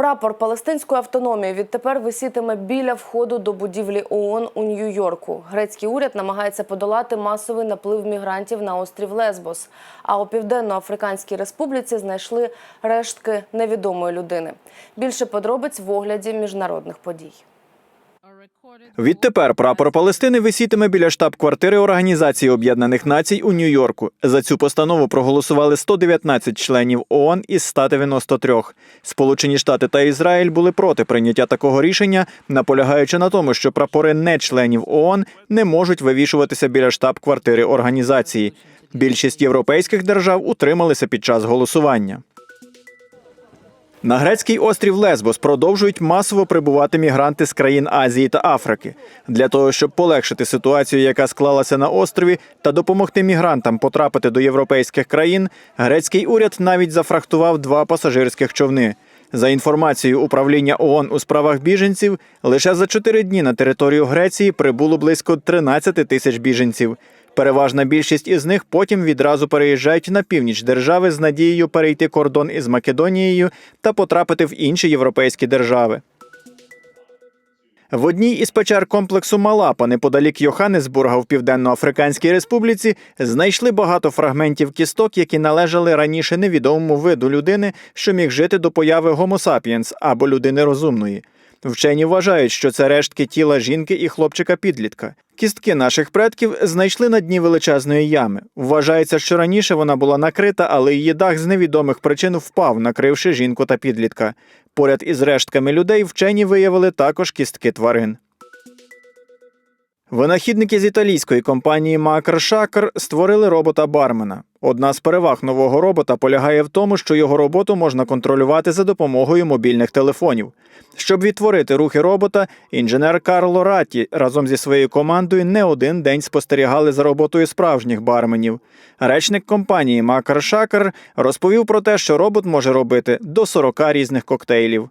Прапор палестинської автономії відтепер висітиме біля входу до будівлі ООН у Нью-Йорку. Грецький уряд намагається подолати масовий наплив мігрантів на острів Лесбос. А у Південно-Африканській Республіці знайшли рештки невідомої людини. Більше подробиць в огляді міжнародних подій. Відтепер прапор Палестини висітиме біля штаб-квартири Організації Об'єднаних Націй у Нью-Йорку. За цю постанову проголосували 119 членів ООН із 193. Сполучені Штати та Ізраїль були проти прийняття такого рішення, наполягаючи на тому, що прапори не членів ООН не можуть вивішуватися біля штаб-квартири організації. Більшість європейських держав утрималися під час голосування. На грецький острів Лесбос продовжують масово прибувати мігранти з країн Азії та Африки. Для того, щоб полегшити ситуацію, яка склалася на острові, та допомогти мігрантам потрапити до європейських країн, грецький уряд навіть зафрахтував два пасажирських човни. За інформацією управління ООН у справах біженців, лише за чотири дні на територію Греції прибуло близько 13 тисяч біженців. Переважна більшість із них потім відразу переїжджають на північ держави з надією перейти кордон із Македонією та потрапити в інші європейські держави. В одній із печер комплексу Малапа, неподалік Йоханнесбурга в Південно-Африканській Республіці, знайшли багато фрагментів кісток, які належали раніше невідомому виду людини, що міг жити до появи Homo sapiens або людини розумної. Вчені вважають, що це рештки тіла жінки і хлопчика-підлітка. Кістки наших предків знайшли на дні величезної ями. Вважається, що раніше вона була накрита, але її дах з невідомих причин впав, накривши жінку та підлітка. Поряд із рештками людей вчені виявили також кістки тварин. Винахідники з італійської компанії Макр Шакр створили робота бармена. Одна з переваг нового робота полягає в тому, що його роботу можна контролювати за допомогою мобільних телефонів. Щоб відтворити рухи робота, інженер Карло Ратті разом зі своєю командою не один день спостерігали за роботою справжніх барменів. Речник компанії Макр Шакр розповів про те, що робот може робити до 40 різних коктейлів.